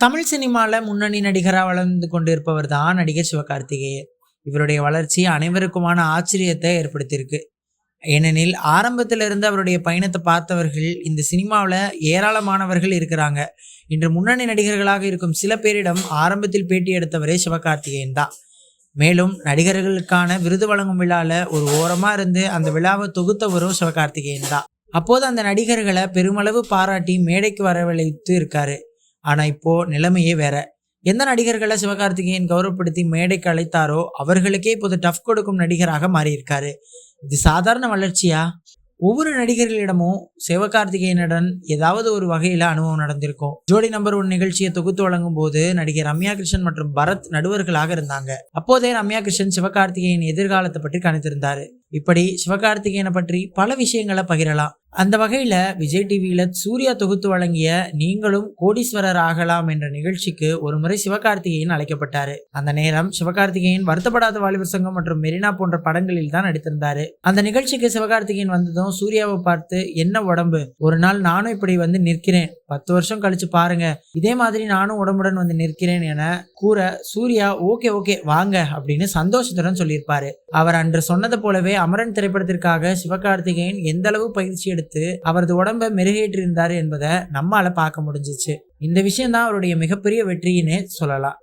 தமிழ் சினிமாவில் முன்னணி நடிகராக வளர்ந்து கொண்டிருப்பவர் தான் நடிகர் சிவகார்த்திகேயன். இவருடைய வளர்ச்சி அனைவருக்குமான ஆச்சரியத்தை ஏற்படுத்தியிருக்கு. ஏனெனில் ஆரம்பத்தில் இருந்து அவருடைய பயணத்தை பார்த்தவர்கள் இந்த சினிமாவில் ஏராளமானவர்கள் இருக்கிறாங்க. இன்று முன்னணி நடிகர்களாக இருக்கும் சில பேரிடம் ஆரம்பத்தில் பேட்டி எடுத்தவரே சிவகார்த்திகேயன் தான். மேலும் நடிகர்களுக்கான விருது வழங்கும் விழாவில் ஒரு ஓரமாக இருந்து அந்த விழாவை தொகுத்தவரும் சிவகார்த்திகேயன் தான். அப்போது அந்த நடிகர்களை பெருமளவு பாராட்டி மேடைக்கு வரவழைத்து இருக்காரு. ஆனால் இப்போது நிலைமையே வேற. எந்த நடிகர்களை சிவகார்த்திகேயன் கௌரவப்படுத்தி மேடைக்கு அழைத்தாரோ அவர்களுக்கே இப்போது டஃப் கொடுக்கும் நடிகராக மாறியிருக்காரு. இது சாதாரண வளர்ச்சியா? ஒவ்வொரு நடிகர்களிடமும் சிவகார்த்திகேயனுடன் ஏதாவது ஒரு வகையில் அனுபவம் நடந்திருக்கும். ஜோடி நம்பர் ஒன் நிகழ்ச்சியை தொகுத்து வழங்கும் போது நடிகர் ரம்யா கிருஷ்ணன் மற்றும் பரத் நடுவர்களாக இருந்தாங்க. அப்போதே ரம்யா கிருஷ்ணன் சிவகார்த்திகேயன் எதிர்காலத்தை பற்றி கணித்திருந்தாரு. இப்படி சிவகார்த்திகேயனை பற்றி பல விஷயங்களை பகிரலாம். அந்த வகையில் விஜய் டிவியில் சூர்யா தொகுத்து வழங்கிய நீங்களும் கோடீஸ்வரர் ஆகலாம் என்ற நிகழ்ச்சிக்கு ஒரு முறை சிவகார்த்திகேயன் அழைக்கப்பட்டார். அந்த நேரம் சிவகார்த்திகேயன் வருத்தப்படாத வாலிபர் சங்கம் மற்றும் மெரினா போன்ற படங்களில் தான் நடித்திருந்தார். அந்த நிகழ்ச்சிக்கு சிவகார்த்திகேயன் வந்ததும் சூர்யாவை பார்த்து என்ன உடம்பு? ஒரு நாள் நானும் இப்படி வந்து நிற்கிறேன். பத்து வருஷம் கழிச்சு பாருங்க. இதே மாதிரி நானும் உடம்புடன் வந்து நிற்கிறேன் என கூற சூர்யா ஓகே ஓகே வாங்க அப்படின்னு சந்தோஷத்துடன் சொல்லியிருப்பாரு. அவர் அன்று சொன்னது போலவே அமரன் திரைப்படத்திற்காக சிவகார்த்திகேயன் எந்த அளவு பயிற்சி எடுத்து அவரது உடம்பை மெருகேற்றிருந்தார் என்பதை நம்மால பார்க்க முடிஞ்சிச்சு. இந்த விஷயம் தான் அவருடைய மிகப்பெரிய வெற்றியினே சொல்லலாம்.